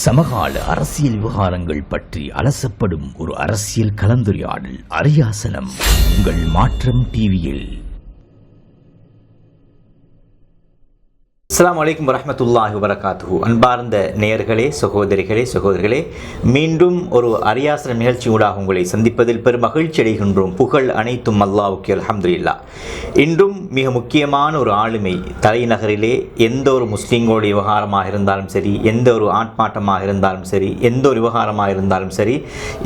சமகால அரசியல் விவகாரங்கள் பற்றி அலசப்படும் ஒரு அரசியல் கலந்துரையாடல் அரியாசனம். உங்கள் மாற்றம் டிவியில். அஸ்லாம் அலைக்கும் வரமத்துல்லாஹி வரகாத்து அன்பார்ந்த நேயர்களே சகோதரிகளே சகோதரிகளே மீண்டும் ஒரு அரியாசன நிகழ்ச்சியூடாக உங்களை சந்திப்பதில் பெரும் மகிழ்ச்சி அடைகின்றோம். புகழ் அனைத்தும் அல்லாவுக்கு அல்ஹம்துலில்லா. இன்றும் மிக முக்கியமான ஒரு ஆளுமை தலைநகரிலே எந்த ஒரு முஸ்லீம்களுடைய விவகாரமாக இருந்தாலும் சரி எந்த ஒரு ஆட்மாட்டமாக இருந்தாலும் சரி எந்த ஒரு விவகாரமாக இருந்தாலும் சரி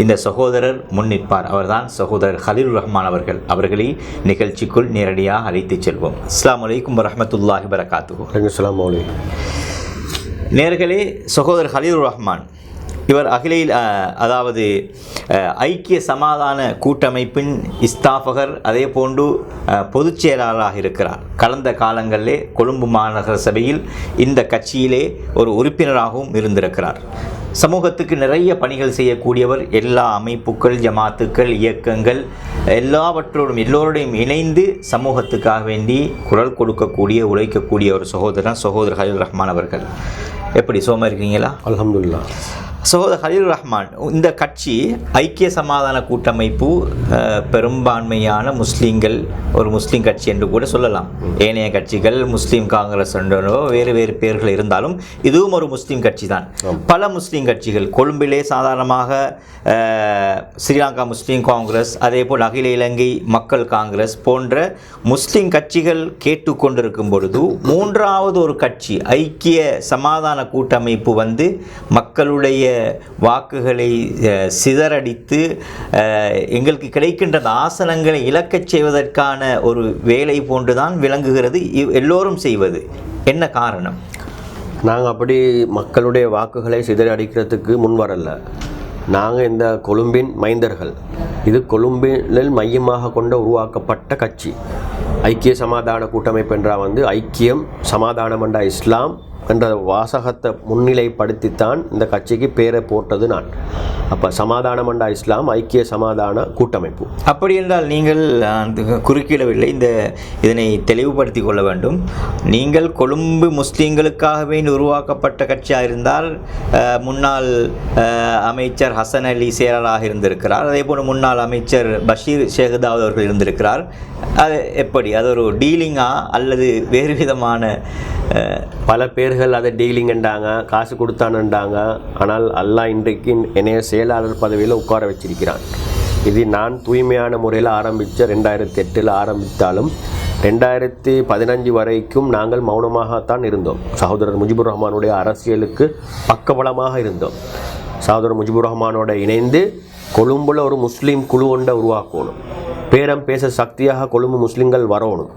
இந்த சகோதரர் முன்னிற்பார் அவர்தான் சகோதரர் ஹலீல் ரஹ்மான் அவர்கள். அவர்களை நிகழ்ச்சிக்குள் நேரடியாக அழைத்துச் செல்வோம். அஸ்லாம் அலைக்கும் வரமத்துல்லாஹி வரகாத்து அஸ்லாம் மௌலி நேர்களே சகோதரர் ஹலீல் ரஹ்மான் இவர் அகிலையில் அதாவது ஐக்கிய சமாதான கூட்டமைப்பின் இஸ்தாபகர் அதே போன்று பொதுச் செயலாளராக இருக்கிறார். கடந்த காலங்களிலே கொழும்பு மாநகர சபையில் இந்த கட்சியிலே ஒரு உறுப்பினராகவும் இருந்திருக்கிறார். சமூகத்துக்கு நிறைய பணிகள் செய்யக்கூடியவர் எல்லா அமைப்புகள் ஜமாத்துக்கள் இயக்கங்கள் எல்லாவற்றோடும் எல்லோருடையும் இணைந்து சமூகத்துக்காக வேண்டி குரல் கொடுக்கக்கூடிய உழைக்கக்கூடிய ஒரு சகோதரன் சகோதரர் ஹலீல் ரஹ்மான் அவர்கள். எப்படி சோமா இருக்கீங்களா அலமதுல்லா சகோதரர் ஹலீல் ரஹ்மான் இந்த கட்சி ஐக்கிய சமாதான கூட்டமைப்பு பெரும்பான்மையான முஸ்லீம்கள் ஒரு முஸ்லீம் கட்சி என்று கூட சொல்லலாம். ஏனைய கட்சிகள் முஸ்லீம் காங்கிரஸ் என்றோ வேறு வேறு பெயர்கள் இருந்தாலும் இதுவும் ஒரு முஸ்லீம் கட்சி தான் பல முஸ்லீம் கட்சிகள் கொழும்பிலே சாதாரணமாக ஸ்ரீலங்கா முஸ்லீம் காங்கிரஸ் அதே போல் அகில இலங்கை மக்கள் காங்கிரஸ் போன்ற முஸ்லீம் கட்சிகள் கேட்டுக்கொண்டிருக்கும் பொழுது மூன்றாவது ஒரு கட்சி ஐக்கிய சமாதான கூட்டமைப்பு வந்து மக்களுடைய வாக்குகளை சிதறடித்து எங்களுக்கு கிடைக்கின்ற ஆசனங்களை இழக்கச் செய்வதற்கான ஒரு வேலை போன்றுதான் விளங்குகிறது. இவ்- எல்லோரும் செய்வது. என்ன காரணம்? நாங்கள் அப்படி மக்களுடைய வாக்குகளை சிதறடிக்கிறதுக்கு முன் வரல. நாங்கள் இந்த கொழும்பின் மைந்தர்கள். இது கொழும்பினில் மையமாக கொண்ட உருவாக்கப்பட்ட கட்சி. ஐக்கிய சமாதான கூட்டமைப்பு என்றால் வந்து ஐக்கியம் சமாதானம் என்ற இஸ்லாம் என்ற வாசகத்தை முன்னிலைப்படுத்தித்தான் இந்த கட்சிக்கு பேரை போட்டது நான். அப்போ சமாதானம் அண்டா இஸ்லாம் ஐக்கிய சமாதான கூட்டமைப்பு. அப்படி என்றால் நீங்கள் அந்த குறுக்கிடவில்லை. இந்த இதனை தெளிவுபடுத்தி கொள்ள வேண்டும். நீங்கள் கொழும்பு முஸ்லீம்களுக்காகவே உருவாக்கப்பட்ட கட்சியாக இருந்தால் முன்னாள் அமைச்சர் ஹசன் அலி சேரலாக இருந்திருக்கிறார். அதே போல் முன்னாள் அமைச்சர் பஷீர் ஷேகுதாவத் அவர்கள் இருந்திருக்கிறார். அது எப்படி? அது ஒரு டீலிங்கா அல்லது வேறு விதமான பல பேர்கள் அதை டீலிங்கண்டாங்க காசு கொடுத்தானுண்டாங்க ஆனால் அல்லாஹ் இன்றைக்கு என்னைய செயலாளர் பதவியில் உட்கார வச்சிருக்கிறான். இது நான் தூய்மையான முறையில் ஆரம்பித்த ரெண்டாயிரத்தி எட்டில் ஆரம்பித்தாலும் ரெண்டாயிரத்தி பதினஞ்சு வரைக்கும் நாங்கள் மௌனமாகத்தான் இருந்தோம். சகோதரர் முஜிபுர் ரஹ்மானுடைய அரசியலுக்கு பக்கபலமாக இருந்தோம். சகோதரர் முஜிபுர் ரஹ்மானோட இணைந்து கொழும்புல ஒரு முஸ்லீம் குழு ஒன்றை உருவாக்கணும். பேரம் பேச சக்தியாக கொழும்பு முஸ்லீம்கள் வரணும்.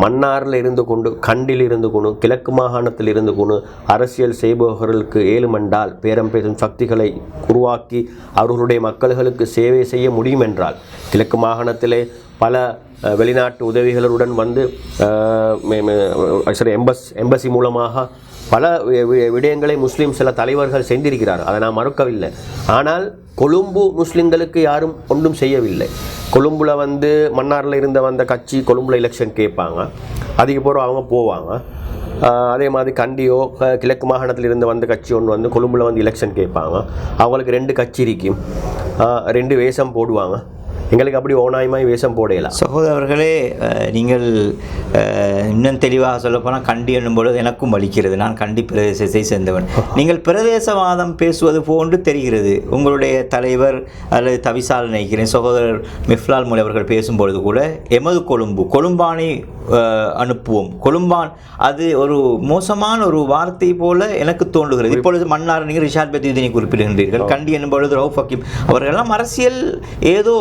மன்னாரில் இருந்து கொண்டு கண்டில் இருந்து கொண்டு கிழக்கு மாகாணத்தில் இருந்து கொண்டு அரசியல் செய்பவர்களுக்கு ஏழுமென்றால் பேரம் பேசும் சக்திகளை உருவாக்கி அவர்களுடைய மக்கள்களுக்கு சேவை செய்ய முடியும் என்றால் கிழக்கு மாகாணத்திலே பல வெளிநாட்டு உதவிகளுடன் வந்து அஹ், எம்பஸ் எம்பசி மூலமாக பல வி- வி- விடயங்களை முஸ்லீம் சில தலைவர்கள் செய்திருக்கிறார் அதை நான் மறுக்கவில்லை. ஆனால் கொழும்பு முஸ்லிம்களுக்கு யாரும் ஒன்றும் செய்யவில்லை. கொழும்புல வந்து மன்னாரில் இருந்த வந்த கட்சி கொழும்புல எலெக்ஷன் கேட்பாங்க. அதுக்கப்புறம் அவங்க போவாங்க. அதே மாதிரி கண்டியோ கிழக்கு மாகாணத்தில் இருந்து வந்த கட்சி ஒன்று வந்து கொழும்புல வந்து எலெக்ஷன் கேட்பாங்க. அவங்களுக்கு ரெண்டு கட்சி இருக்கும் ரெண்டு வேஷம் போடுவாங்க. எங்களுக்கு அப்படி ஓனாயமாய் வேஷம் போடையலாம் சகோதரர்களே நீங்கள் இன்னும் தெளிவாக சொல்லப்போனால் கண்டி என்னும் பொழுது எனக்கும் வலிக்கிறது. நான் கண்டி பிரதேசத்தை சேர்ந்தவன். நீங்கள் பிரதேசவாதம் பேசுவது போன்று தெரிகிறது. உங்களுடைய தலைவர் அல்லது தவிசால் நினைக்கிறேன். சகோதரர் மிஃப்லால் மொழி அவர்கள் பேசும்பொழுது கூட எமது கொழும்பு கொழும்பானை அனுப்புவோம். கொழும்பான் அது ஒரு மோசமான ஒரு வார்த்தை போல எனக்கு தோன்றுகிறது. இப்பொழுது மன்னார் நீங்கள் ரிஷாத் பத்தியுதீனை குறிப்பிடுகின்றீர்கள். கண்டி என்பொழுது பொழுது ரவுஃப் ஹக்கீம். அவர்களெல்லாம் அரசியல் ஏதோ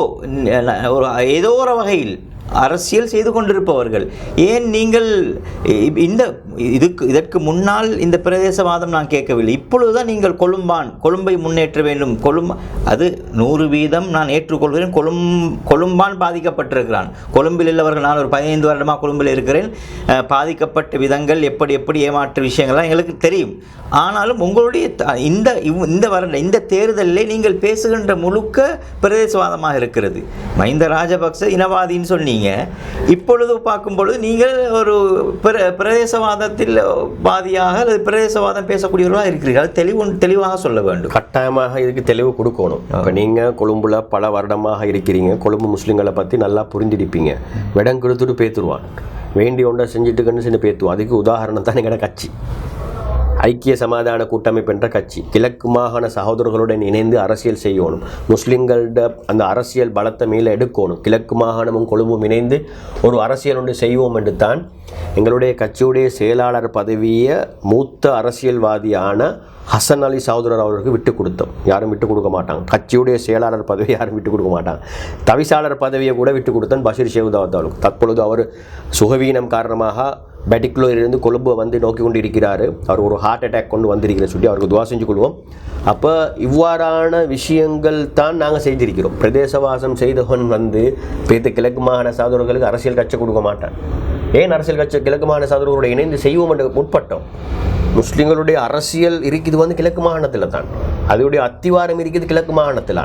ஒரு ஏதோ ஒரு வகையில் அரசியல் செய்து கொண்டிருப்பவர்கள். ஏன் நீங்கள் இந்த இதுக்கு இதற்கு முன்னால் இந்த பிரதேசவாதம் நான் கேட்கவில்லை. இப்பொழுதுதான் நீங்கள் கொழும்பான் கொழும்பை முன்னேற்ற வேண்டும். கொழும்பு அது நூறு வீதம் நான் ஏற்றுக்கொள்கிறேன். கொழும் கொழும்பான் பாதிக்கப்பட்டிருக்கிறான். கொழும்பில் உள்ளவர்கள் நான் ஒரு பதினைந்து வருடமாக கொழும்பில் இருக்கிறேன். பாதிக்கப்பட்ட விதங்கள் எப்படி எப்படி ஏமாற்று விஷயங்கள்லாம் எங்களுக்கு தெரியும். ஆனாலும் உங்களுடைய த- இந்த இவ்- இந்த வருட இந்த தேர்தலில் நீங்கள் பேசுகின்ற முழுக்க பிரதேசவாதமாக இருக்கிறது. மஹிந்த ராஜபக்ச இனவாதின்னு சொன்னீங்க. இருந்தீங்க இப்பொழுது பார்க்கும் பொழுது நீங்கள் ஒரு பிர பிரதேசவாதத்தில் வாதியாக அல்லது பிரதேசவாதம் பேசக்கூடியவர்களாக இருக்கிறீர்கள். அது தெளிவு தெளிவாக சொல்ல வேண்டும். கட்டாயமாக இதுக்கு தெளிவு கொடுக்கணும். இப்போ நீங்கள் கொழும்புல பல வருடமாக இருக்கிறீங்க. கொழும்பு முஸ்லீம்களை பற்றி நல்லா புரிஞ்சிருப்பீங்க. விடம் கொடுத்துட்டு பேத்துருவான். வேண்டி ஒன்றை செஞ்சுட்டு கண்டு செஞ்சு பேத்துவான். அதுக்கு உதாரணம் தான் எங்களோட கட்சி. ஐக்கிய சமாதான கூட்டமைப்பு என்ற கட்சி. கிழக்கு மாகாண சகோதரர்களுடன் இணைந்து அரசியல் செய்யணும். முஸ்லிம்களோட அந்த அரசியல் பலத்தை மேலே எடுக்கணும். கிழக்கு மாகாணமும் கொழும்பும் இணைந்து ஒரு அரசியல் ஒன்று செய்வோம் என்று தான் எங்களுடைய கட்சியுடைய செயலாளர் பதவியை மூத்த அரசியல்வாதியான ஹசன் அலி சகோதரர் அவர்களுக்கு விட்டு கொடுத்தோம். யாரும் விட்டு கொடுக்க மாட்டாங்க. கட்சியுடைய செயலாளர் பதவியை யாரும் விட்டு கொடுக்க மாட்டாங்க. தவிசாளர் பதவியை கூட விட்டு கொடுத்தான் பஷீர் ஷேவுதாவத் அவர்களுக்கு. தற்பொழுது அவர் சுகவீனம் காரணமாக பெட்டிக்குலரிலிருந்து கொழும்பு வந்து நோக்கி கொண்டு இருக்கிறார் அவர் ஒரு ஹார்ட் அட்டாக் கொண்டு வந்திருக்கிற சொல்லி அவருக்கு துவா செஞ்சு கொள்வோம். அப்போ இவ்வாறான விஷயங்கள் தான் நாங்கள் செய்திருக்கிறோம் பிரதேசவாசம் செய்தவன் வந்து பேத்து கிழக்கு மாகாண சாதவர்களுக்கு அரசியல் கட்சி கொடுக்க மாட்டான். ஏன் அரசியல் கட்சி கிழக்கு மாகாண சாதவர்களோட இணைந்து செய்வோம் என்று முற்பட்டோம். முஸ்லீம்களுடைய அரசியல் இருக்குது வந்து கிழக்கு மாகாணத்தில் தான். அதோடைய அத்திவாரம் இருக்குது கிழக்கு மாகாணத்தில்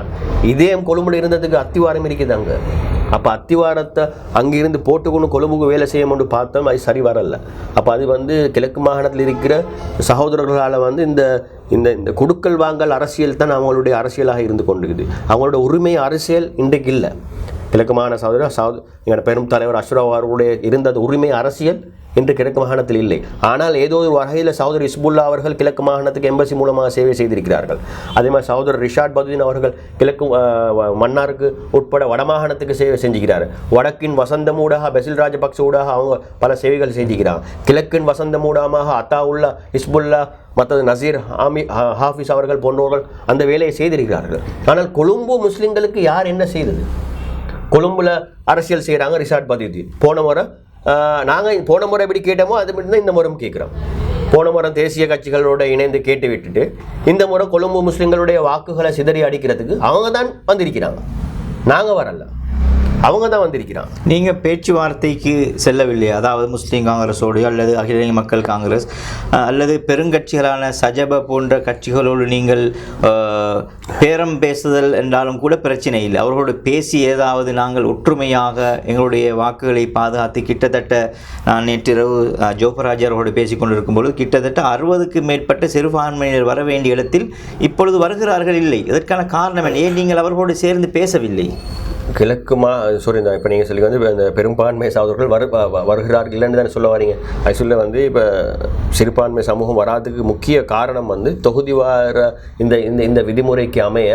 இதே கொழும்புல இருந்ததுக்கு அத்திவாரம் இருக்குது அங்கே. அப்போ அத்திவாரத்தை அங்கிருந்து போட்டுக்கொண்டு கொழும்புக்கு வேலை செய்யணும்னு பார்த்தோம் அது சரி வரல. அப்போ அது வந்து கிழக்கு மாகாணத்தில் இருக்கிற சகோதரர்களால் வந்து இந்த இந்த இந்த கொடுக்கல் வாங்கல் அரசியல் தான் அவங்களுடைய அரசியலாக இருந்து கொண்டிருக்குது. அவங்களோட உரிமை அரசியல் இன்றைக்கு இல்லை. கிழக்கு மாகாண சகோதரர் சகோதர எங்களோட பெரும் தலைவர் அஷ்ரப் அவர்களுடைய இருந்த உரிமை அரசியல் இன்று கிழக்கு மாகாணத்தில் இல்லை. ஆனால் ஏதோ ஒரு வகையில் சகோதரர் இஸ்புல்லா அவர்கள் கிழக்கு மாகாணத்துக்கு எம்பசி மூலமாக சேவை செய்திருக்கிறார்கள். அதே மாதிரி சகோதரர் ரிஷாட் பதுதீன் அவர்கள் கிழக்கு மன்னாருக்கு உட்பட வடமாகாணத்துக்கு சேவை செஞ்சுக்கிறார். வடக்கின் வசந்தம் ஊடாக பெசில் ராஜபக்ச ஊடாக அவங்க பல சேவைகள் செஞ்சுக்கிறாங்க. கிழக்கின் வசந்தம் ஊடாக அத்தாவுல்லா இஸ்புல்லா மற்றது நசீர் ஆமி ஹா- ஹாஃபிஸ் அவர்கள் போன்றவர்கள் அந்த வேலையை செய்திருக்கிறார்கள். ஆனால் கொழும்பு முஸ்லிம்களுக்கு யார் என்ன செய்தது? கொழும்புல அரசியல் செய்கிறாங்க ரிசார்ட் பதிவு போன முறை நாங்கள் போன முறை எப்படி கேட்டோமோ அது மட்டும் தான் இந்த முறையும் கேட்குறோம். போன முறை தேசிய கட்சிகளோட இணைந்து கேட்டு விட்டுட்டு இந்த முறை கொழும்பு முஸ்லீம்களுடைய வாக்குகளை சிதறி அடிக்கிறதுக்கு அவங்க தான் வந்திருக்கிறாங்க. நாங்கள் வரல. அவங்க தான் வந்திருக்கிறான். நீங்கள் பேச்சுவார்த்தைக்கு செல்லவில்லை அதாவது முஸ்லீம் காங்கிரஸோடு அல்லது அகில இந்திய மக்கள் காங்கிரஸ் அல்லது பெருங்கட்சிகளான சஜப போன்ற கட்சிகளோடு நீங்கள் பேரம் பேசுதல் என்றாலும் கூட பிரச்சனை இல்லை. அவர்களோடு பேசி ஏதாவது நாங்கள் ஒற்றுமையாக எங்களுடைய வாக்குகளை பாதுகாத்து கிட்டத்தட்ட நான் நேற்றிரவு அஹ், ஜோபராஜ் அவர்களோடு பேசி கொண்டிருக்கும் பொழுது கிட்டத்தட்ட அறுபதுக்கு மேற்பட்ட சிறுபான்மையினர் வர வேண்டிய இடத்தில் இப்பொழுது வருகிறார்கள் இல்லை. இதற்கான காரணம் என்ன? ஏன் நீங்கள் அவர்களோடு சேர்ந்து பேசவில்லை? கிழக்கு மா சாரி இந்த இப்போ நீங்கள் சொல்லி வந்து இந்த பெரும்பான்மை சகோதரர்கள் வரு வருகிறார்கள் இல்லைன்னு தானே சொல்ல வரீங்க. அது சொல்ல வந்து இப்போ சிறுபான்மை சமூகம் வராதுக்கு முக்கிய காரணம் வந்து தொகுதி வார இந்த இந்த இந்த விதிமுறைக்கு அமைய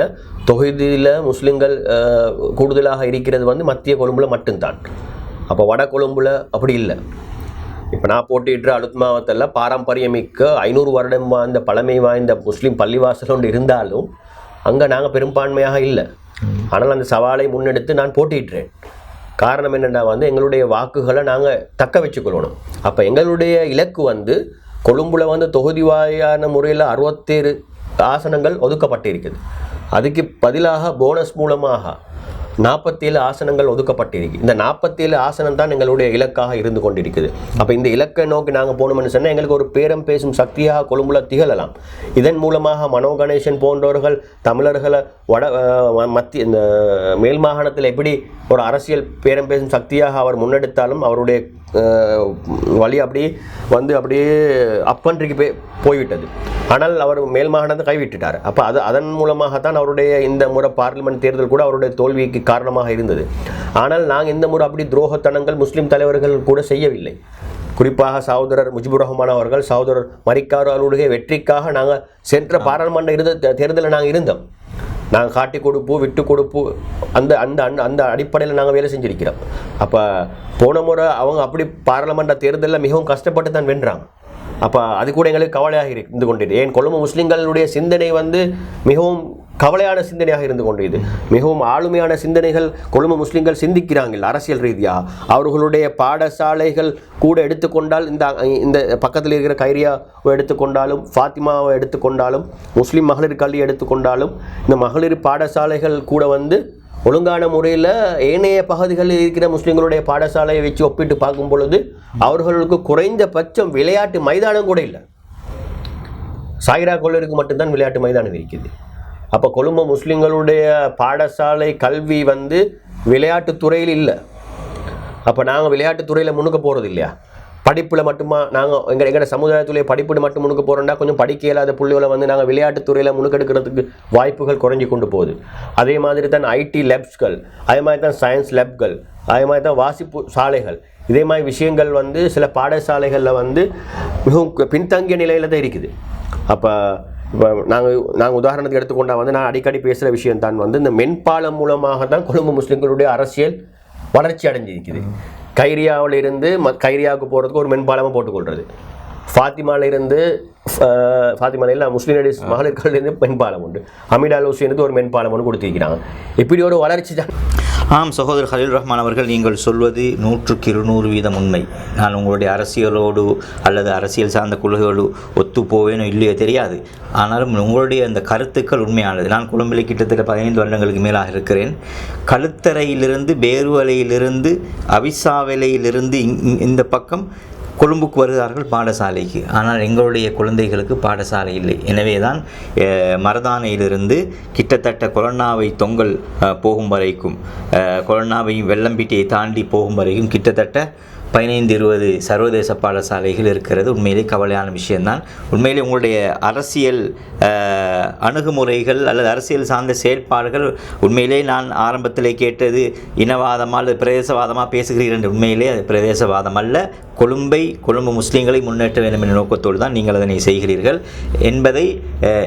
தொகுதியில் முஸ்லிம்கள் கூடுதலாக இருக்கிறது வந்து மத்திய கொழும்பில் மட்டும்தான். அப்போ வட கொழும்பில் அப்படி இல்லை. இப்போ நான் போட்டியிட்ட அலுத் மாவட்டத்தில் பாரம்பரியமிக்க ஐநூறு வருடம் வாய்ந்த பழமை வாய்ந்த முஸ்லீம் பள்ளிவாசல் ஒன்று இருந்தாலும் அங்கே நாங்கள் பெரும்பான்மையாக இல்லை. ஆனால் அந்த சவாலை முன்னெடுத்து நான் போட்டியிட்டேன் காரணம் என்னென்னா வந்து எங்களுடைய வாக்குகளை நாங்கள் தக்க வச்சுக்கொள்ளணும். அப்போ எங்களுடைய இலக்கு வந்து கொழும்புல வந்து தொகுதி வாரியான முறையில் அறுபத்தேழு ஆசனங்கள் ஒதுக்கப்பட்டிருக்குது. அதுக்கு பதிலாக போனஸ் மூலமாக நாற்பத்தேழு ஆசனங்கள் ஒதுக்கப்பட்டிருக்கு. இந்த நாற்பத்தேழு ஆசனம் தான் எங்களுடைய இலக்காக இருந்து கொண்டிருக்குது. அப்போ இந்த இலக்கை நோக்கி நாங்கள் போகணும்னு சொன்னால் எங்களுக்கு ஒரு பேரம் பேசும் சக்தியாக கொழும்புல திகழலாம். இதன் மூலமாக மனோ கணேசன் போன்றவர்கள் தமிழர்களை வட மத்திய இந்த மேல் மாகாணத்தில் எப்படி ஒரு அரசியல் பேரம் பேசும் சக்தியாக அவர் முன்னெடுத்தாலும் அவருடைய வழி அப்படியே வந்து அப்படியே அப்பன்றைக்கு போய் போய்விட்டது. ஆனால் அவர் மேல் மாகாணத்தை கைவிட்டுட்டார். அப்போ அது அதன் மூலமாகத்தான் அவருடைய இந்த முறை பார்லிமெண்ட் தேர்தல் கூட அவருடைய தோல்விக்கு காரணமாக இருந்தது. ஆனால் நாங்கள் இந்த முறை அப்படி துரோகத்தனங்கள் முஸ்லீம் தலைவர்கள் கூட செய்யவில்லை. குறிப்பாக சகோதரர் முஜிபுர் ரஹ்மான் அவர்கள் சகோதரர் மரிக்கார் அவர்களுடைய வெற்றிக்காக நாங்கள் சென்ற பாராளுமன்ற இருந்த தேர்தலில் நாங்கள் இருந்தோம். நாங்கள் காட்டி கொடுப்பு விட்டு கொடுப்பு அந்த அந்த அந்த- அந்த அடிப்படையில் நாங்கள் வேலை செஞ்சுருக்கிறோம். அப்போ போன முறை அவங்க அப்படி பாராளுமன்ற தேர்தலில் மிகவும் கஷ்டப்பட்டு தான் வென்றாங்க. அப்போ அது கூட எங்களுக்கு கவலையாக இருந்து கொண்டிருக்கு. ஏன் கொழும்பு முஸ்லீம்களுடைய சிந்தனை வந்து மிகவும் கவலையான சிந்தனையாக இருந்து கொண்டு இது மிகவும் ஆளுமையான சிந்தனைகள் கொழும்பு முஸ்லிம்கள் சிந்திக்கிறாங்க அரசியல் ரீதியாக அவர்களுடைய பாடசாலைகள் கூட எடுத்துக்கொண்டால் இந்த இந்த பக்கத்தில் இருக்கிற கைரியாவை எடுத்துக்கொண்டாலும் ஃபாத்திமாவை எடுத்துக்கொண்டாலும் முஸ்லீம் மகளிர் கல்வி எடுத்துக்கொண்டாலும் இந்த மகளிர் பாடசாலைகள் கூட வந்து ஒழுங்கான முறையில் ஏனைய பகுதிகளில் இருக்கிற முஸ்லீம்களுடைய பாடசாலையை வச்சு ஒப்பிட்டு பார்க்கும் பொழுது அவர்களுக்கு குறைந்தபட்சம் விளையாட்டு மைதானம் கூட இல்லை. சாயிரா கொள்ளருக்கு மட்டும்தான் விளையாட்டு மைதானம் இருக்குது அப்போ கொழும்பு முஸ்லீம்களுடைய பாடசாலை கல்வி வந்து விளையாட்டுத்துறையில் இல்லை. அப்போ நாங்கள் விளையாட்டுத்துறையில் முன்னுக்க போகிறது இல்லையா? படிப்பில் மட்டுமா நாங்கள் எங்கள் எங்களோட சமுதாயத்துலேயே படிப்பில் மட்டும் முன்னுக்கு போகிறோம்னா கொஞ்சம் படிக்க இல்லாத புள்ளிகளை வந்து நாங்கள் விளையாட்டுத்துறையில் முன்னுக்கெடுக்கிறதுக்கு வாய்ப்புகள் குறைஞ்சி கொண்டு போகுது. அதே மாதிரி தான் ஐடி லேப்ஸ்கள் அதே மாதிரி தான் சயின்ஸ் லேப்கள் அதே மாதிரி தான் வாசிப்பு சாலைகள். இதே மாதிரி விஷயங்கள் வந்து சில பாடசாலைகளில் வந்து மிகவும் பின்தங்கிய நிலையில் தான் இருக்குது. அப்போ இப்போ நாங்கள் நாங்கள் உதாரணத்துக்கு எடுத்துக்கொண்டால் வந்து நான் அடிக்கடி பேசுகிற விஷயம் தான் வந்து இந்த மென்பாலம் மூலமாக தான் கொழும்பு முஸ்லீம்களுடைய அரசியல் வளர்ச்சி அடைஞ்சிருக்குது. கைரியாவில் இருந்து ம கைரியாவுக்கு போகிறதுக்கு ஒரு மென்பாலமாக போட்டுக்கொள்வது ஃபாத்திமால இருந்து முஸ்லீம் லேடிஸ் மகளிர்கள்லேருந்து மென்பாலம் உண்டு. அமீடால் ஹுசேனுக்கு ஒரு மென்பாலம் ஒன்று கொடுத்துருக்கிறாங்க. இப்படி ஒரு வளர்ச்சி தான். ஆம் சகோதரர் ஹலீல் ரஹ்மான் அவர்கள் நீங்கள் சொல்வது நூற்றுக்கு இருநூறு வீதம் உண்மை. நான் உங்களுடைய அரசியலோடு அல்லது அரசியல் சார்ந்த கொள்கையோடு ஒத்து போவேனோ இல்லையோ தெரியாது. ஆனாலும் உங்களுடைய அந்த கருத்துக்கள் உண்மையானது. நான் கொழும்பில் கிட்டத்தட்ட பதினைந்து வருடங்களுக்கு மேலாக இருக்கிறேன். கழுத்தறையிலிருந்து பேருவலையிலிருந்து அவிசாவலையிலிருந்து இந்த பக்கம் கொழும்புக்கு வருகிறார்கள் பாடசாலைக்கு. ஆனால் எங்களுடைய குழந்தைகளுக்கு பாடசாலை இல்லை. எனவே தான் மரதானையிலிருந்து கிட்டத்தட்ட கொலன்னாவை தொங்கல் போகும் வரைக்கும் அஹ், கொலன்னாவையும் வெள்ளம்பிட்டியை தாண்டி போகும் வரைக்கும் கிட்டத்தட்ட பதினைந்து இருபது சர்வதேச பாடசாலைகள் இருக்கிறது. உண்மையிலே கவலையான விஷயம்தான். உண்மையிலே உங்களுடைய அரசியல் அணுகுமுறைகள் அல்லது அரசியல் சார்ந்த செயற்பாடுகள் உண்மையிலே நான் ஆரம்பத்தில் கேட்டது இனவாதமாக அல்லது பிரதேசவாதமாக பேசுகிறீர்கள் என்று உண்மையிலே அது பிரதேசவாதம் அல்ல. கொழும்பை கொழும்பு முஸ்லீம்களை முன்னேற்ற வேண்டும் என்ற நோக்கத்தோடு தான் நீங்கள் அதனை செய்கிறீர்கள் என்பதை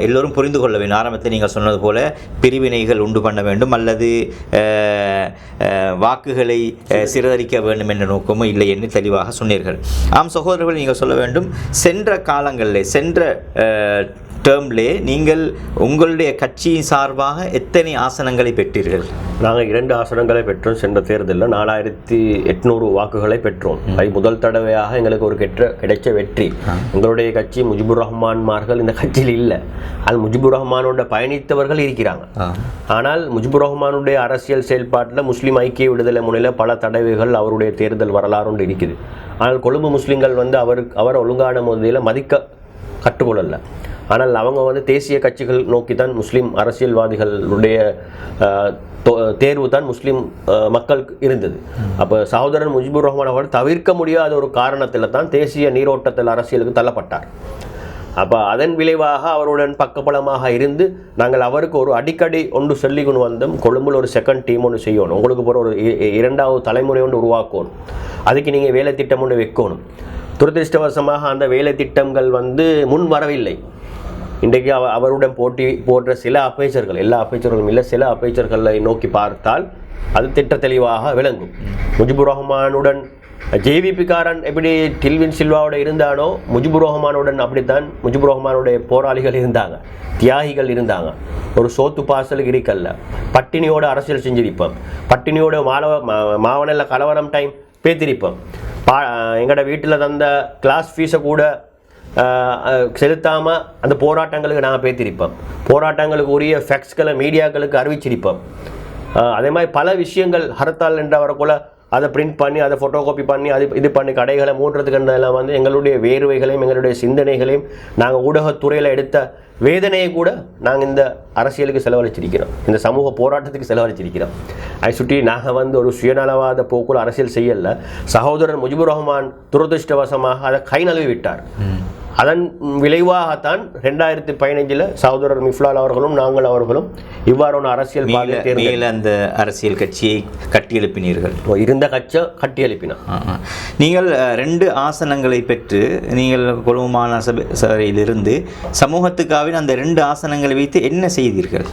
எல்லோரும் புரிந்து கொள்ள வேண்டும். ஆரம்பத்தில் நீங்கள் சொன்னது போல பிரிவினைகள் உண்டு பண்ண வேண்டும் அல்லது வாக்குகளை சிறதரிக்க சிதறடிக்க வேண்டும் என்ற நோக்கமும் இல்லை என்று தெளிவாக சொன்னீர்கள். ஆம் சகோதரர்கள் நீங்கள் சொல்ல வேண்டும் சென்ற காலங்களில் சென்ற டேர்ம்லே நீங்கள் உங்களுடைய கட்சியின் சார்பாக எத்தனை ஆசனங்களை பெற்றீர்கள்? நாங்கள் இரண்டு ஆசனங்களை பெற்றோம். சென்ற தேர்தலில் நாலாயிரத்தி எட்நூறு வாக்குகளை பெற்றோம். அது முதல் தடவையாக எங்களுக்கு ஒரு கெட்ட கிடைச்ச வெற்றி. எங்களுடைய கட்சி முஜிபுர் ரஹ்மான்மார்கள் இந்த கட்சியில் இல்லை. அது முஜிபுர் ரஹ்மானோட பயணித்தவர்கள் இருக்கிறாங்க. ஆனால் முஜிபுர் ரஹ்மானுடைய அரசியல் செயல்பாட்டில் முஸ்லீம் ஐக்கிய விடுதலை முனையில் பல தடவைகள் அவருடைய தேர்தல் வரலாறு இருக்குது. ஆனால் கொழும்பு முஸ்லீம்கள் வந்து அவருக்கு அவர் ஒழுங்கான முறையில் மதிக்க கற்றுக்கொள்ளல ஆனால் அவங்க வந்து தேசிய கட்சிகள் நோக்கி தான் முஸ்லீம் அரசியல்வாதிகளுடைய தேர்வு தான் முஸ்லீம் மக்களுக்கு இருந்தது. அப்போ சகோதரன் முஜிபுர் ரஹ்மான் அவர்கள் தவிர்க்க முடியாத ஒரு காரணத்தில் தான் தேசிய நீரோட்டத்தில் அரசியலுக்கு தள்ளப்பட்டார். அப்போ அதன் விளைவாக அவருடன் பக்கபலமாக இருந்து நாங்கள் அவருக்கு ஒரு அடிக்கடி ஒன்று சொல்லி கொண்டு வந்தோம் கொழும்புல ஒரு செகண்ட் டீம் ஒன்று செய்யணும். உங்களுக்கு போகிற ஒரு இ- இரண்டாவது தலைமுறை ஒன்று உருவாக்கணும். அதுக்கு நீங்கள் வேலை திட்டம் ஒன்று வைக்கணும். துரதிருஷ்டவசமாக அந்த வேலை திட்டங்கள் வந்து முன் வரவில்லை. இன்றைக்கு அவ அவருடன் போட்டி போடுற சில அமைச்சர்கள் எல்லா அமைச்சர்களும் இல்லை சில அமைச்சர்களை நோக்கி பார்த்தால் அது திட்ட தெளிவாக விளங்கும். முஜிபுர் ரஹ்மானுடன் ஜேவிபிக்காரன் எப்படி டில்வின் சில்வாவோட இருந்தானோ முஜிபுர் ரஹ்மானுடன் அப்படித்தான் முஜிபுர் ரஹ்மானுடைய போராளிகள் இருந்தாங்க தியாகிகள் இருந்தாங்க. ஒரு சோத்து பாசலுக்கு இருக்கல்ல. பட்டினியோட அரசியல் செஞ்சிருப்போம். பட்டினியோட மாணவ மா- கலவரம் டைம் பேத்திருப்போம். பா எங்களோட வீட்டில் தந்த கிளாஸ் ஃபீஸை கூட செலுத்தாமல் அந்த போராட்டங்களுக்கு நாங்கள் பேத்திருப்போம். போராட்டங்களுக்கு உரிய ஃபேக்ஸ்களை மீடியாக்களுக்கு அறிவிச்சிருப்போம் அதே மாதிரி பல விஷயங்கள் ஹர்த்தால் என்ற வரக்குள்ள அதை பிரிண்ட் பண்ணி அதை ஃபோட்டோ காப்பி பண்ணி அது இது பண்ணி கடைகளை மூடுறதுக்கு எல்லாம் வந்து எங்களுடைய வேர்வைகளையும் எங்களுடைய சிந்தனைகளையும் நாங்கள் ஊடகத்துறையில் எடுத்த வேதனையை கூட நாங்கள் இந்த அரசியலுக்கு செலவழிச்சிருக்கிறோம். இந்த சமூக போராட்டத்துக்கு செலவழிச்சிருக்கிறோம். அதை சுற்றி நாங்கள் வந்து ஒரு சுயநலவாத போக்குல அரசியல் செய்யல. சகோதரர் முஜிபுர் ரஹ்மான் துரதிருஷ்டவசமாக அதை கை நழுவி விட்டார் அதன் விளைவாகத்தான் ரெண்டாயிரத்தி பதினஞ்சில் சகோதரர் மிஃப்லால் அவர்களும் நாங்கள் அவர்களும் இவ்வாறான அரசியல் மேல அந்த அரசியல் கட்சியை கட்டியெழுப்பினீர்கள். இருந்த கட்சை கட்டி எழுப்பினான் ஆ, ஆ. நீங்கள் ரெண்டு ஆசனங்களை பெற்று நீங்கள் கொழும்பு மாநகர சபை சபையிலிருந்து சமூகத்துக்காக அந்த ரெண்டு ஆசனங்களை வைத்து என்ன செய்தீர்கள்?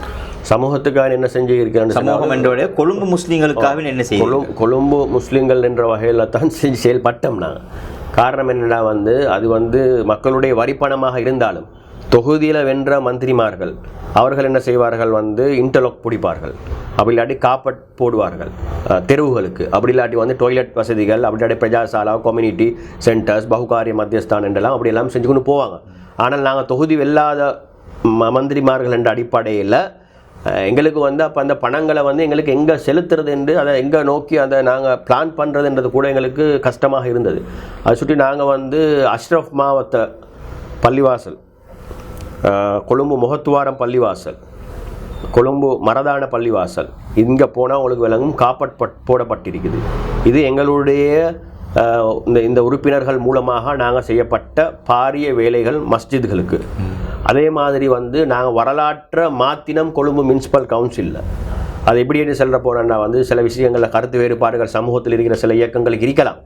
சமூகத்துக்காக என்ன செஞ்சு இருக்கிறான்னு சமூகம் என்றோட கொழும்பு முஸ்லீம்களுக்காக என்ன செய்தீர்கள்? கொழும்பு முஸ்லீம்கள் என்ற வகையில் தான் செஞ்சு செயல்பட்டோம் நாங்கள். காரணம் என்னென்னா வந்து அது வந்து மக்களுடைய வரிப்பணமாக இருந்தாலும் தொகுதியில் வென்ற மந்திரிமார்கள் அவர்கள் என்ன செய்வார்கள் வந்து இன்டர்லாக் பிடிப்பார்கள். அப்படி இல்லாட்டி காப்பட் போடுவார்கள் தெருவுகளுக்கு. அப்படி இல்லாட்டி வந்து டாய்லெட் வசதிகள் அப்படி இல்லாட்டி பிரஜாசாலா கம்யூனிட்டி சென்டர்ஸ் பகுகாரிய மத்தியஸ்தான் என்றெல்லாம் அப்படி எல்லாம் செஞ்சு கொண்டு போவாங்க. ஆனால் நாங்கள் தொகுதி வெல்லாத ம- மந்திரிமார்கள் என்ற அடிப்படையில் எங்களுக்கு வந்து அப்போ அந்த பணங்களை வந்து எங்களுக்கு எங்கே செலுத்துறது என்று அதை எங்கே நோக்கி அதை நாங்கள் பிளான் பண்ணுறதுன்றது கூட எங்களுக்கு கஷ்டமாக இருந்தது. அதை சுற்றி நாங்கள் வந்து அஷ்ரஃப் மாவட்ட பள்ளிவாசல் கொழும்பு முகத்துவாரம் பள்ளிவாசல் கொழும்பு மரதான பள்ளிவாசல் இங்கே போனால் உங்களுக்கு விளங்கும் காப்பட் பட் போடப்பட்டிருக்குது. இது எங்களுடைய இந்த இந்த உறுப்பினர்கள் மூலமாக நாங்கள் செய்யப்பட்ட பாரிய வேலைகள் மஸ்ஜித்களுக்கு. அதே மாதிரி வந்து நாங்கள் வரலாற்றை மாத்தினம் கொழும்பு முனிசிபல் கவுன்சிலில் அது எப்படி என்று சொல்ல போனோம்னா வந்து சில விஷயங்களில் கருத்து வேறுபாடுகள் சமூகத்தில் இருக்கிற சில இயக்கங்களுக்கு இருக்கலாம்.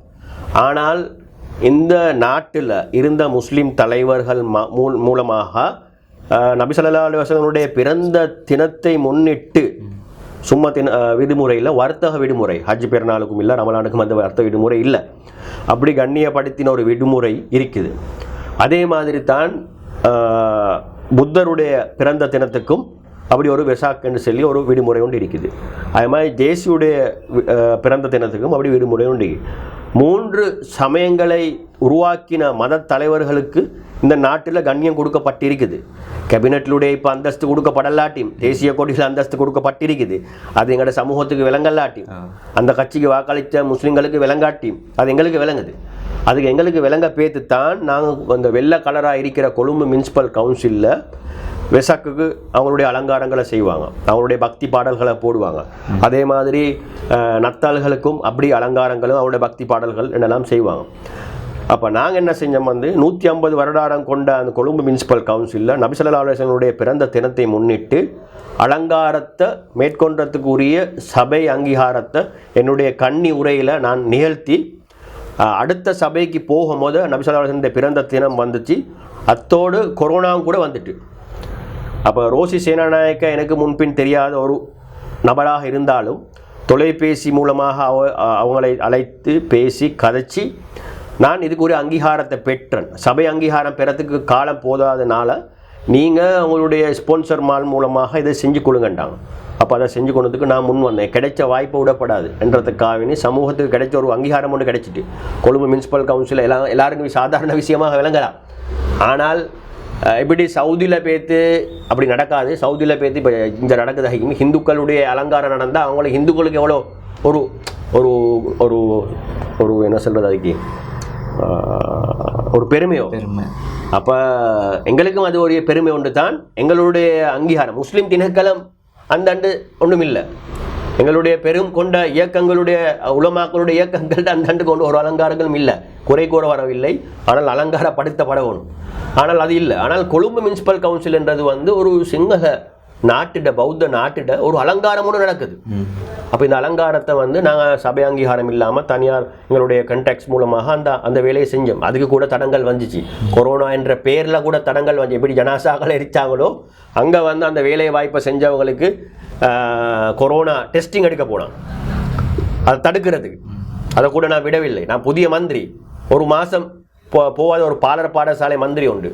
ஆனால் இந்த நாட்டில் இருந்த முஸ்லீம் தலைவர்கள் ம- மூல்- மூலமாக நபிசல்லா நபி பிறந்த தினத்தை முன்னிட்டு சும்மா தின விடுமுறையில் வர்த்தக விடுமுறை ஹஜ் பெருநாளுக்கும் இல்லை ரமலானுக்கும் அந்த வர்த்தக விடுமுறை இல்லை. அப்படி கண்ணியப்படுத்தின ஒரு விடுமுறை இருக்குது. அதே மாதிரி தான் புத்தருடைய பிறந்த தினத்துக்கும் அப்படி ஒரு வெசாக்குன்னு சொல்லி ஒரு விடுமுறை ஒன்று இருக்குது. அதே மாதிரி தேசியுடைய பிறந்த தினத்துக்கும் அப்படி விடுமுறை உண்டு மூன்று சமயங்களை உருவாக்கின மத தலைவர்களுக்கு இந்த நாட்டில் கண்ணியம் கொடுக்கப்பட்டிருக்குது. கேபினெட்லுடைய இப்போ அந்தஸ்து கொடுக்கப்படலாட்டியும் தேசிய கொடியில் அந்தஸ்து கொடுக்கப்பட்டிருக்குது. அது எங்களோட சமூகத்துக்கு விளங்கலாட்டியும் அந்த கட்சிக்கு வாக்களித்த முஸ்லிம்களுக்கு விளங்காட்டியும் அது எங்களுக்கு விளங்குது. அதுக்கு எங்களுக்கு விலங்க பேத்து தான். நாங்கள் அந்த வெள்ளை கலராக இருக்கிற கொழும்பு முனிசிபல் கவுன்சிலில் வெசாக்குக்கு அவங்களுடைய அலங்காரங்களை செய்வாங்க. அவங்களுடைய பக்தி பாடல்களை போடுவாங்க. அதே மாதிரி நத்தாள்களுக்கும் அப்படி அலங்காரங்களும் அவருடைய பக்தி பாடல்கள் என்னெல்லாம் செய்வாங்க. அப்போ நாங்கள் என்ன செஞ்சோம் வந்து நூற்றி ஐம்பது வருடாரம் கொண்ட அந்த கொழும்பு முனிசிபல் கவுன்சிலில் நபிசல்லா பிறந்த தினத்தை முன்னிட்டு அலங்காரத்தை மேற்கொண்டதுக்குரிய சபை அங்கீகாரத்தை என்னுடைய கண்ணி உரையில் நான் நிகழ்த்தி அடுத்த சபைக்கு போகும்போது நபிசல்லாசனுடைய பிறந்த தினம் வந்துச்சு. அத்தோடு கொரோனாவும் கூட வந்துட்டு. அப்போ ரோசி சேனாநாயக்க எனக்கு முன்பின் தெரியாத ஒரு நபராக இருந்தாலும் தொலைபேசி மூலமாக அவ அவங்களை அழைத்து பேசி கதைச்சி நான் இதுக்கு ஒரு அங்கீகாரத்தை பெற்றேன். சபை அங்கீகாரம் பெறத்துக்கு காலம் போதாதனால நீங்கள் உங்களுடைய ஸ்பான்சர் மால் மூலமாக இதை செஞ்சு கொடுங்கண்டாங்க அப்போ அதை செஞ்சு கொண்டதுக்கு நான் முன் வந்தேன். கிடைச்ச வாய்ப்பு விடப்படாது என்றதுக்காகவே சமூகத்துக்கு கிடைச்ச ஒரு அங்கீகாரம் ஒன்று கிடைச்சிட்டு. கொழும்பு முனிசிபல் கவுன்சில் எல்லா எல்லாருக்கும் சாதாரண விஷயமாக விளங்கலாம். ஆனால் இப்படி சவுதியில் பேத்து அப்படி நடக்காது. சவுதியில் பேத்து இப்போ இங்கே நடக்குது ஹிந்துக்களுடைய அலங்காரம் நடந்தால் அவங்களுக்கு ஹிந்துக்களுக்கு எவ்வளோ ஒரு ஒரு ஒரு ஒரு என்ன சொல்கிறது அதுக்கு? ஒரு பெருமையோ? பெருமை. அப்போ எங்களுக்கும் அது ஒரு பெருமை ஒன்று தான் எங்களுடைய அங்கீகாரம். முஸ்லீம் திணைக்களம் அந்த ஆண்டு ஒன்றும் இல்லை எங்களுடைய பெரும் கொண்ட இயக்கங்களுடைய உலமாக்களுடைய இயக்கங்கள் அந்த ஆண்டு கொண்டு ஒரு அலங்காரங்களும் இல்லை. குறை கூற வரவில்லை. ஆனால் அலங்காரப்படுத்தப்பட வேணும் ஆனால் அது இல்லை. ஆனால் கொழும்பு முனிசிபல் கவுன்சில் என்றது வந்து ஒரு சிங்கள நாட்டிட பௌத்த நாட்டிட ஒரு அலங்காரம் ஒன்று நடக்குது. அப்போ இந்த அலங்காரத்தை வந்து நாங்கள் சபை அங்கீகாரம் இல்லாமல் தனியார் எங்களுடைய கண்டாக்ட்ஸ் மூலமாக அந்த அந்த வேலையை செஞ்சோம். அதுக்கு கூட தடங்கள் வந்துச்சு. கொரோனா என்ற பேரில் கூட தடங்கள் வந்து எப்படி ஜனாசாக்கள் எரிச்சாங்களோ அங்கே வந்து அந்த வேலை வாய்ப்பை செஞ்சவங்களுக்கு ஆஹ், கொரோனா டெஸ்டிங் எடுக்க போனான் அதை தடுக்கிறதுக்கு. அதை கூட நான் விடவில்லை. நான் புதிய மந்திரி. ஒரு மாதம் போ போகாத ஒரு பாலர் பாடசாலை மந்திரி உண்டு.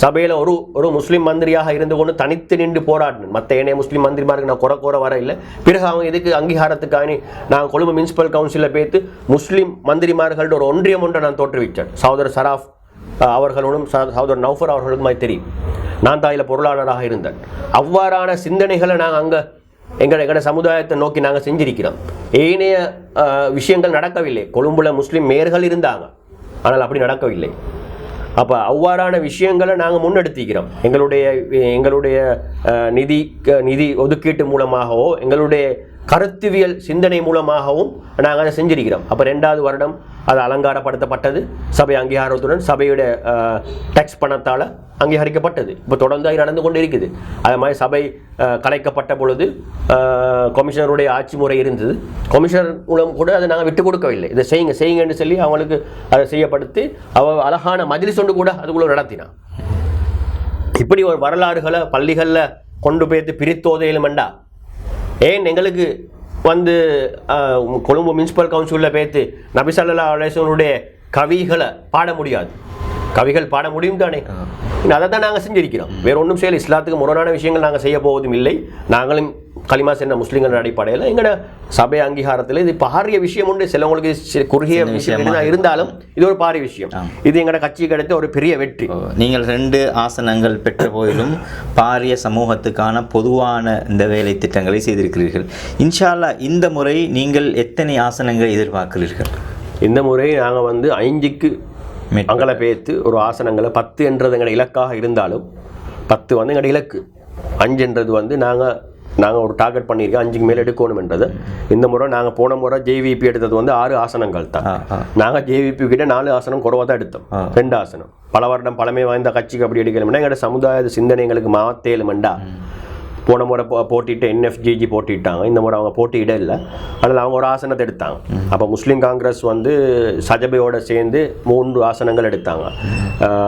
சபையில் ஒரு ஒரு முஸ்லீம் மந்திரியாக இருந்து கொண்டு தனித்து நின்று போராடினேன். மற்ற ஏனைய முஸ்லீம் மந்திரிமாருக்கு நான் குறை கூற வர இல்லை பிறகு அவங்க இதுக்கு அங்கீகாரத்துக்காக நான் கொழும்பு முனிசிபல் கவுன்சிலில் பேத்து முஸ்லீம் மந்திரிமார்கள்ட்ட ஒரு ஒன்றியம் ஒன்றை நான் தோற்றுவித்தேன். சகோதரர் சராஃப் அவர்களும் அவர்களோடும் சகோதரர் நௌஃபர் அவர்களுக்கும் தெரியும். நான் தாயில பொருளாளராக இருந்தேன். அவ்வாறான சிந்தனைகளை நாங்கள் அங்கே எங்கள் எங்களோட சமுதாயத்தை நோக்கி நாங்கள் செஞ்சிருக்கிறோம். ஏனைய விஷயங்கள் நடக்கவில்லை. கொழும்புல முஸ்லீம் மேயர்கள் இருந்தாங்க. ஆனால் அப்படி நடக்கவில்லை. அப்போ அவ்வாறான விஷயங்களை நாங்கள் முன்னெடுத்திக்கிறோம். எங்களுடைய எங்களுடைய நிதி க- நிதி ஒதுக்கீட்டு மூலமாகவோ எங்களுடைய கருத்துவியல் சிந்தனை மூலமாகவும் நாங்கள் அதை செஞ்சிருக்கிறோம். அப்போ ரெண்டாவது வருடம் அது அலங்காரப்படுத்தப்பட்டது. சபை அங்கீகாரத்துடன் சபையுடைய டேக்ஸ் பணத்தால் அங்கீகரிக்கப்பட்டது. இப்போ தொடர்ந்து அது நடந்து கொண்டு இருக்குது அது மாதிரி சபை கலைக்கப்பட்ட பொழுது கமிஷனருடைய ஆட்சி முறை இருந்தது. கமிஷனர் மூலம் கூட அதை நாங்கள் விட்டு கொடுக்கவில்லை. இதை செய்யுங்க செய்யுங்கன்னு சொல்லி அவங்களுக்கு அதை செய்யப்படுத்தி அவ அழகான மஜ்லிஸ் ஒன்று கூட அதுக்குள்ளே நடத்தினான் இப்படி ஒரு வரலாறுகளை பள்ளிகளில் கொண்டு போய்த்து பிரித்தோதையிலுமெண்டா? ஏன் எங்களுக்கு வந்து கொழும்பு முனிசிபல் கவுன்சிலில் பேத்து நபிசல்லா அலேசனுடைய கவிகளை பாட முடியாது. கவிகள் பாட முடியும் தானே? அதை தான் நாங்கள் செஞ்சிருக்கிறோம். வேற ஒன்றும் செய்யல. இஸ்லாத்துக்கு முரணான விஷயங்கள் நாங்கள் செய்ய போவதும் இல்லை. நாங்களும் களிமா சென்ற முஸ்லீம்கள் அடிப்படையில் எங்களோட சபை அங்கீகாரத்தில் இது பாரிய விஷயம் உண்டு. சிலவங்களுக்கு குறுகிய விஷயம் இருந்தா- இருந்தாலும் இது ஒரு பாரிய விஷயம். இது எங்களோட கட்சி கிடைத்த ஒரு பெரிய வெற்றி. நீங்கள் ரெண்டு ஆசனங்கள் பெற்ற போதிலும் பாரிய சமூகத்துக்கான பொதுவான இந்த வேலை திட்டங்களை செய்திருக்கிறீர்கள். இன்ஷா அல்லாஹ் இந்த முறை நீங்கள் எத்தனை ஆசனங்களை எதிர்பார்க்கிறீர்கள்? இந்த முறை நாங்கள் வந்து ஐந்துக்கு. அங்களை பேத்து ஒரு ஆசனங்களை பத்து என்றது எங்களோட இலக்காக இருந்தாலும் பத்து வந்து எங்களோட இலக்கு. அஞ்சுன்றது வந்து நாங்கள் நாங்கள் ஒரு டார்கெட் பண்ணியிருக்கோம் அஞ்சுக்கு மேலே எடுக்கணும்ன்றது. இந்த முறை நாங்கள் போன முறை ஜேவிபி எடுத்தது வந்து ஆறு ஆசனங்கள் தான். நாங்கள் ஜேவிபி கிட்ட நாலு ஆசனம் குறைவாக தான் எடுத்தோம். ரெண்டு ஆசனம். பல வருடம் பழமை வாய்ந்த கட்சிக்கு அப்படி எடுக்கணும்னா எங்களோட சமுதாய சிந்தனை எங்களுக்கு மாத்தேலுமெண்டா போன முறை போ- போட்டிட்டு என்எஃப்ஜிஜி போட்டிட்டாங்க. இந்த முறை அவங்க போட்டியிட இல்லை. அதில் அவங்க ஒரு ஆசனத்தை எடுத்தாங்க. அப்போ முஸ்லீம் காங்கிரஸ் வந்து சஜபையோட சேர்ந்து மூன்று ஆசனங்கள் எடுத்தாங்க.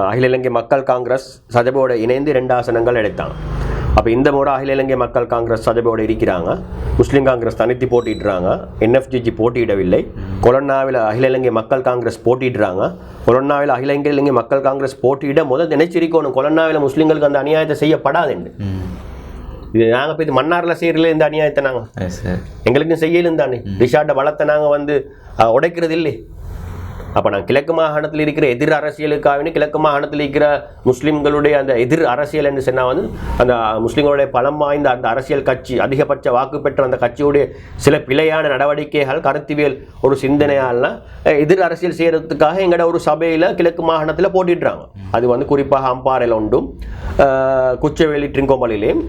அகில இலங்கை மக்கள் காங்கிரஸ் சஜபையோட இணைந்து ரெண்டு ஆசனங்கள் எடுத்தாங்க. அப்போ இந்த முறை அகில இலங்கை மக்கள் காங்கிரஸ் சஜபையோட இருக்கிறாங்க. முஸ்லீம் காங்கிரஸ் தனித்து போட்டிடுறாங்க என்எஃப்ஜிஜி போட்டியிடவில்லை. கொலன்னாவில் அகில இலங்கை மக்கள் காங்கிரஸ் போட்டிடுறாங்க கொலன்னாவில் அகில இலங்கை மக்கள் காங்கிரஸ் போட்டியிட முதல் நினைச்சிருக்கணும் கொலன்னாவில் முஸ்லீம்களுக்கு அந்த அநியாயத்தை செய்யப்படாதுன்னு இது நாங்கள் போய் இது மன்னாரில் செய்யறதுல இந்த அநியாயத்தை நாங்கள் எங்களுக்கும் செய்யலும் தானே ரிஷார்ட வளத்தை நாங்கள் வந்து உடைக்கிறது இல்லை அப்போ நான் கிழக்கு மாகாணத்தில் இருக்கிற எதிர் அரசியலுக்காக கிழக்கு மாகாணத்தில் இருக்கிற முஸ்லீம்களுடைய அந்த எதிர் அரசியல் என்று சொன்னால் வந்து அந்த முஸ்லீம்களுடைய பலம் வாய்ந்த அந்த அரசியல் கட்சி அதிகபட்ச வாக்கு பெற்ற அந்த கட்சியுடைய சில பிழையான நடவடிக்கைகள் கருத்திவியல் ஒரு சிந்தனையாலாம் எதிர் அரசியல் செய்கிறதுக்காக எங்களோட ஒரு சபையில் கிழக்கு மாகாணத்தில் போட்டிடுறாங்க. அது வந்து குறிப்பாக அம்பாறையில் உண்டும் குச்சவேலி குச்சவெளி ட்ரிங்கோமலையிலையும்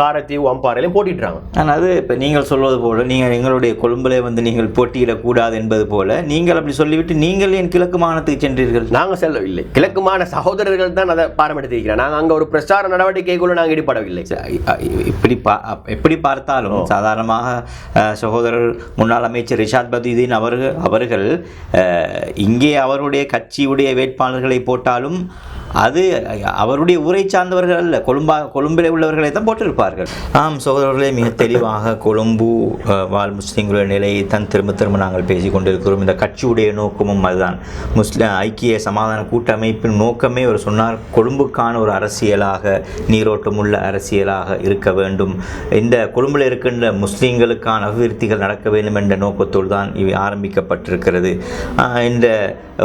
காரத்தீவு அம்பாறையிலையும் போட்டிடுறாங்க. ஆனால் அது இப்போ நீங்கள் சொல்வது போல நீங்கள் எங்களுடைய கொழும்பிலே வந்து நீங்கள் போட்டியிடக்கூடாது என்பது போல நீங்கள் அப்படி சொல்லிவிட்டு நீங்கள் ஏன் கிழக்கு மாகாணத்துக்கு சென்றீர்கள்? நாங்கள் செல்லவில்லை. கிழக்கு மாகாண சகோதரர்கள் தான் அதை பாரம்பரியத்திருக்கிறோம் நாங்கள் அங்கே ஒரு பிரச்சார நடவடிக்கைக்குள்ள நாங்கள் ஈடுபடவில்லை. இப்படி பா எப்படி பார்த்தாலும் சாதாரணமாக சகோதரர் முன்னாள் அமைச்சர் ரிஷாத் பதீதீன் அவர்கள் அவர்கள் இங்கே அவருடைய கட்சியுடைய வேட்பாளர்களை போட்டாலும் அது அவருடைய உரை சார்ந்தவர்கள் அல்ல கொழும்பா கொழும்பில் உள்ளவர்களை தான் போட்டிருப்பார்கள். ஆம் சகோதரர்களே மிக தெளிவாக கொழும்பு வாழ் முஸ்லீம்களுடைய நிலையை தான் திரும்ப திரும்ப நாங்கள் பேசி கொண்டிருக்கிறோம். இந்த கட்சியுடைய நோக்கமும் அதுதான். முஸ்லிம் ஐக்கிய சமாதான கூட்டமைப்பின் நோக்கமே ஒரு சொன்னார் கொழும்புக்கான ஒரு அரசியலாக நீரோட்டமுள்ள அரசியலாக இருக்க வேண்டும். இந்த கொழும்பில் இருக்கின்ற முஸ்லீம்களுக்கான அபிவிருத்திகள் நடக்க வேண்டும் என்ற நோக்கத்தோடு தான் இவை ஆரம்பிக்கப்பட்டிருக்கிறது. இந்த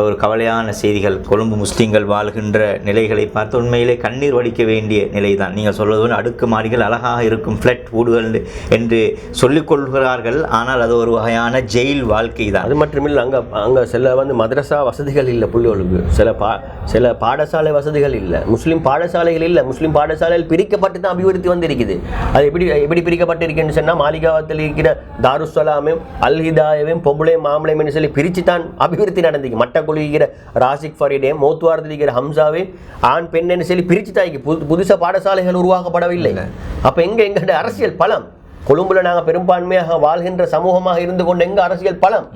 ஒரு கவலையான செய்திகள் கொழும்பு முஸ்லீம்கள் வாழ்கின்ற நிலைகளை பார்த்து உண்மையிலே கண்ணீர் வடிக்க வேண்டிய நிலை தான் நீங்கள் சொல்வது அடுக்கு மாடிகள் அழகாக இருக்கும் ஃப்ளட் வீடுகள் என்று சொல்லிக் கொள்கிறார்கள். ஆனால் அது ஒரு வகையான ஜெயில் வாழ்க்கை தான் அது மட்டுமில்லை அங்கே அங்கே சில வந்து மதரசா வசதிகள் இல்லை பிள்ளைகளுக்கு. சில பா சில பாடசாலை வசதிகள் இல்லை. முஸ்லீம் பாடசாலைகள் இல்லை. முஸ்லீம் பாடசாலைகள் பிரிக்கப்பட்டு தான் அபிவிருத்தி வந்திருக்குது. அது எப்படி எப்படி பிரிக்கப்பட்டிருக்குன்னு சொன்னால் மாளிகாவத்தில் இருக்கிற தாருசலாமையும் அல்ஹிதாயவையும் பொம்பளையும் மாம்பளையும் சொல்லி பிரித்து தான் அபிவிருத்தி நடந்துக்கு மட்டக்குழு இருக்கிற ராசிக் ஃபரீடையும் மோத்துவாரத்தில் இருக்கிற ஹம்சாவே ஆண் பெண்ணுன்னு சொல்லி பிரித்து தாய்க்கு புது புதுசாக பாடசாலைகள் உருவாக்கப்படவில்லை. அப்போ எங்கே எங்கள்கிட்ட அரசியல் பலம்? கொழும்புல நாங்கள் பெரும்பான்மையாக வாழ்கின்ற சமூகமாக இருந்து கொண்டு எங்க அரசியல் பலம்?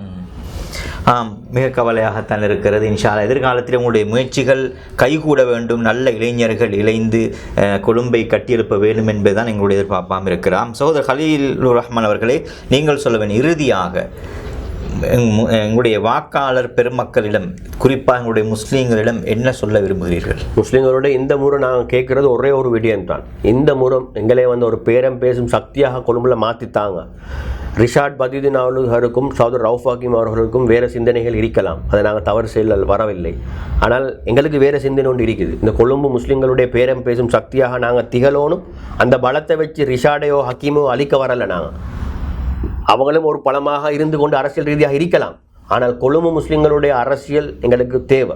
ஆம் மிக கவலையாகத்தான் இருக்கிறது. இன்ஷால்லா எதிர்காலத்தில் உங்களுடைய முயற்சிகள் கைகூட வேண்டும். நல்ல இளைஞர்கள் இணைந்து கொழும்பை கட்டியெழுப்ப வேண்டும் என்பதுதான் எங்களுடைய எதிர்பார்ப்பாம் இருக்கிறாம் சகோதரர் ஹலீல் ரஹ்மான் அவர்களே நீங்கள் சொல்ல வேண்டும் இறுதியாக எங்களுடைய வாக்காளர் பெருமக்களிடம் குறிப்பாக எங்களுடைய முஸ்லீம்களிடம் என்ன சொல்ல விரும்புகிறீர்கள்? முஸ்லீம்களுடைய இந்த முறை நாங்கள் கேட்குறது ஒரே ஒரு விடயம் தான். இந்த முறை எங்களை வந்து ஒரு பேரம் பேசும் சக்தியாக கொழும்புல மாற்றித்தாங்க ரிஷாட் பதீதின் அவர்களுக்கும் சௌதர் ரவுஃப் ஹக்கீம் அவர்களுக்கும் வேறு சிந்தனைகள் இருக்கலாம். அதை நாங்கள் தவறு செய்ய வரவில்லை. ஆனால் எங்களுக்கு வேறு சிந்தனை ஒன்று இருக்குது. இந்த கொழும்பு முஸ்லீம்களுடைய பேரம் பேசும் சக்தியாக நாங்கள் திகழோனும் அந்த பலத்தை வச்சு ரிஷாடையோ ஹக்கீமோ அழிக்க வரலை நாங்கள் அவங்களும் ஒரு பலமாக இருந்து கொண்டு அரசியல் ரீதியாக இருக்கலாம். ஆனால் கொழும்பு முஸ்லிம்களுடைய அரசியல் எங்களுக்கு தேவை.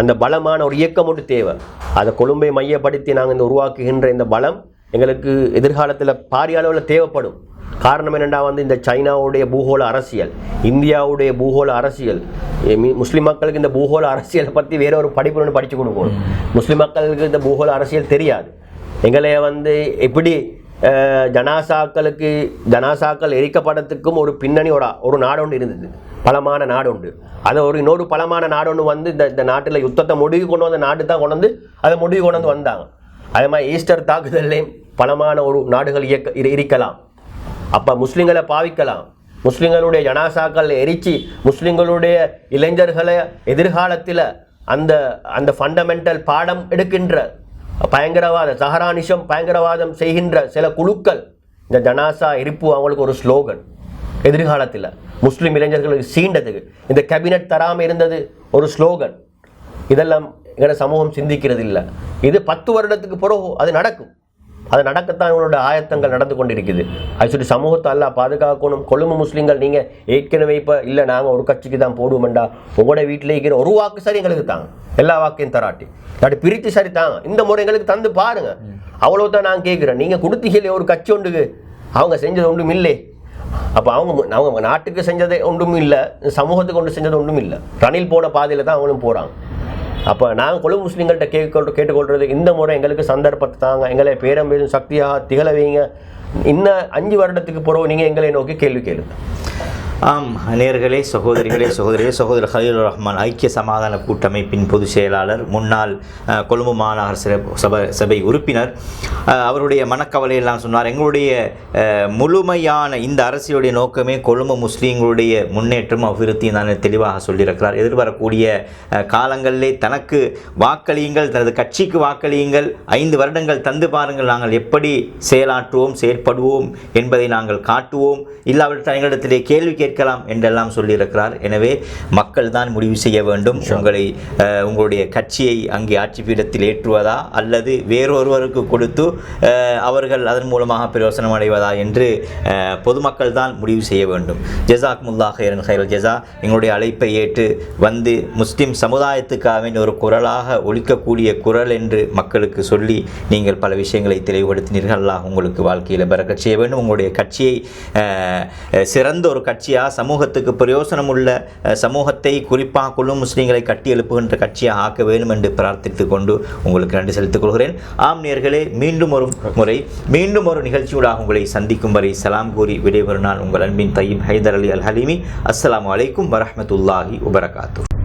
அந்த பலமான ஒரு இயக்கம் ஒன்று தேவை. அதை கொழும்பை மையப்படுத்தி நாங்கள் இந்த உருவாக்குகின்ற இந்த பலம் எங்களுக்கு எதிர்காலத்தில் பாரிய அளவில் தேவைப்படும். காரணம் என்னென்னா வந்து இந்த சைனாவுடைய பூகோள அரசியல் இந்தியாவுடைய பூகோள அரசியல் முஸ்லீம் முஸ்லிம் மக்களுக்கு இந்த பூகோள அரசியலை பற்றி வேற ஒரு படிப்பு ஒன்று படித்து கொடுக்கணும். முஸ்லிம் மக்களுக்கு இந்த பூகோள அரசியல் தெரியாது. எங்களை வந்து எப்படி ஜனாசாக்களுக்கு ஜனாசாக்கள் எரிக்கப்படத்துக்கும் ஒரு பின்னணி ஒரு ஒரு நாடு ஒன்று இருந்தது. பலமான நாடு உண்டு அதை ஒரு இன்னொரு பலமான நாடு ஒன்று வந்து இந்த இந்த நாட்டில் யுத்தத்தை முடிவு கொண்டு வந்த நாடு தான் கொண்டு வந்து அதை முடிவு கொண்டு வந்து வந்தாங்க. அதே மாதிரி ஈஸ்டர் தாக்குதல்லையும் பலமான ஒரு நாடுகள் இயக்க இருக்கலாம். அப்போ முஸ்லீம்களை பாவிக்கலாம். முஸ்லீம்களுடைய ஜனாசாக்கள் எரிச்சு முஸ்லீம்களுடைய இளைஞர்களை எதிர்காலத்தில் அந்த அந்த ஃபண்டமெண்டல் பாடம் எடுக்கின்ற பயங்கரவாத சஹரானிஷம் பயங்கரவாதம் செய்கின்ற சில குழுக்கள் இந்த ஜனாசா எரிப்பு அவங்களுக்கு ஒரு ஸ்லோகன். எதிர்காலத்தில் முஸ்லீம் இளைஞர்களுக்கு சீண்டதுக்கு இந்த கேபினட் தராமல் இருந்தது ஒரு ஸ்லோகன். இதெல்லாம் எங்களோட சமூகம் சிந்திக்கிறது இல்லை இது பத்து வருடத்துக்கு பிறகு அது நடக்கும். அது நடக்கத்தான் இவங்களோட ஆயத்தங்கள் நடந்து கொண்டிருக்குது. அது சொல்லி சமூகத்தை அல்ல பாதுகாக்கணும். கொழும்பு முஸ்லீம்கள் நீங்கள் ஏற்கனவே இப்போ இல்லை நாங்கள் ஒரு கட்சிக்கு தான் போடுவோம்டா. உங்களோட வீட்டில் இருக்கிற ஒரு வாக்கு சரி எங்களுக்கு தாங்க எல்லா வாக்கையும் தராட்டி. அப்படி பிரித்து சரி தாங்க இந்த முறை எங்களுக்கு தந்து பாருங்க. அவ்வளோ தான் நான் கேட்குறேன். நீங்கள் கொடுத்தீங்களே ஒரு கட்சி ஒன்றுக்கு அவங்க செஞ்சது ஒன்றும் இல்லை. அப்போ அவங்க அவங்க நாட்டுக்கு செஞ்சது ஒன்றும் இல்லை. சமூகத்துக்கு ஒன்று செஞ்சது ஒன்றும் இல்லை. ரணில் போன பாதையில் தான் அவங்களும் போகிறாங்க அப்போ நாங்கள் கொழு முஸ்லீம்கள்ட்ட கேட்கொள் கேட்டுக்கொள்வது இந்த முறை எங்களுக்கு சந்தர்ப்பத்தை தாங்க. எங்களை பேரம்பேதும் சக்தியாக திகழ வைங்க. இன்னும் அஞ்சு வருடத்துக்கு பிறகு நீங்கள் எங்களை நோக்கி கேள்வி கேளுங்க. ஆம் நேர்களே சகோதரிகளே சகோதரியே சகோதரர் ஹலீல் ரஹ்மான் ஐக்கிய சமாதான கூட்டமைப்பின் பொதுச் செயலாளர் முன்னாள் கொழும்பு மாநகர சபை சபை உறுப்பினர். அவருடைய மனக்கவலையெல்லாம் சொன்னார். எங்களுடைய முழுமையான இந்த அரசியலுடைய நோக்கமே கொழும்பு முஸ்லீம்களுடைய முன்னேற்றம் அபிவிருத்தியும் தான் தெளிவாக சொல்லியிருக்கிறார். எதிர்வரக்கூடிய காலங்களிலே தனக்கு வாக்களியுங்கள் தனது கட்சிக்கு வாக்களியுங்கள். ஐந்து வருடங்கள் தந்து பாருங்கள். நாங்கள் எப்படி செயலாற்றுவோம் செயற்படுவோம் என்பதை நாங்கள் காட்டுவோம். இல்லாவிட்டால் எங்களிடத்திலே கேள்வி கேட்கலாம் என்றெல்லாம் சொல்லியிருக்கிறார். எனவே மக்கள் தான் முடிவு செய்ய வேண்டும். உங்களை உங்களுடைய கட்சியை அங்கே ஆட்சி பீடத்தில் ஏற்றுவதா அல்லது வேறொருவருக்கு கொடுத்து அவர்கள் அதன் மூலமாக பிரயோசனம் அடைவதா என்று பொதுமக்கள் தான் முடிவு செய்ய வேண்டும். ஜெசாக் முல்லா ஹைரன் ஹைரல் ஜெசா எங்களுடைய அழைப்பை ஏற்று வந்து முஸ்லிம் சமுதாயத்துக்காக ஒரு குரலாக ஒழிக்கக்கூடிய குரல் என்று மக்களுக்கு சொல்லி நீங்கள் பல விஷயங்களை தெளிவுபடுத்தினீர்கள். அல்லாஹ் உங்களுக்கு வாழ்க்கையில் பறக்கச் செய்ய வேண்டும். உங்களுடைய கட்சியை சிறந்த ஒரு கட்சியாக சமூகத்துக்கு பிரயோசனம் உள்ள சமூகத்தை குறிப்பாக குழு முஸ்லீம்களை கட்டி எழுப்புகின்ற கட்சியாக ஆக்க வேண்டும் என்று பிரார்த்தித்துக் கொண்டு உங்களுக்கு நன்றி செலுத்திக் கொள்கிறேன். ஆம் நேர்களே மீண்டும் ஒரு முறை மீண்டும் ஒரு நிகழ்ச்சியூடாக உங்களை சந்திக்கும் வரை சலாம் கூறி விடைபெறும் நான் உங்கள் அன்பின் தையீம் ஹைதர் அலி அல் ஹலீமி அஸ்லாம் அலைக்கும் வரமத்துல்லாஹி உபரகாத்து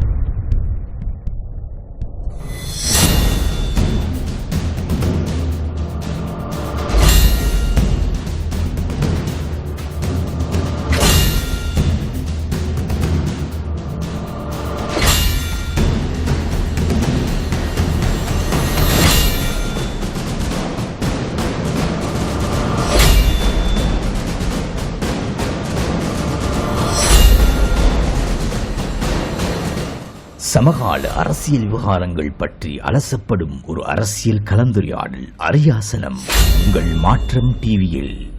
அரசியல் விவகாரங்கள் பற்றி அலசப்படும் ஒரு அரசியல் கலந்துரையாடல் அரியாசனம். உங்கள் மாற்றம் டிவியில்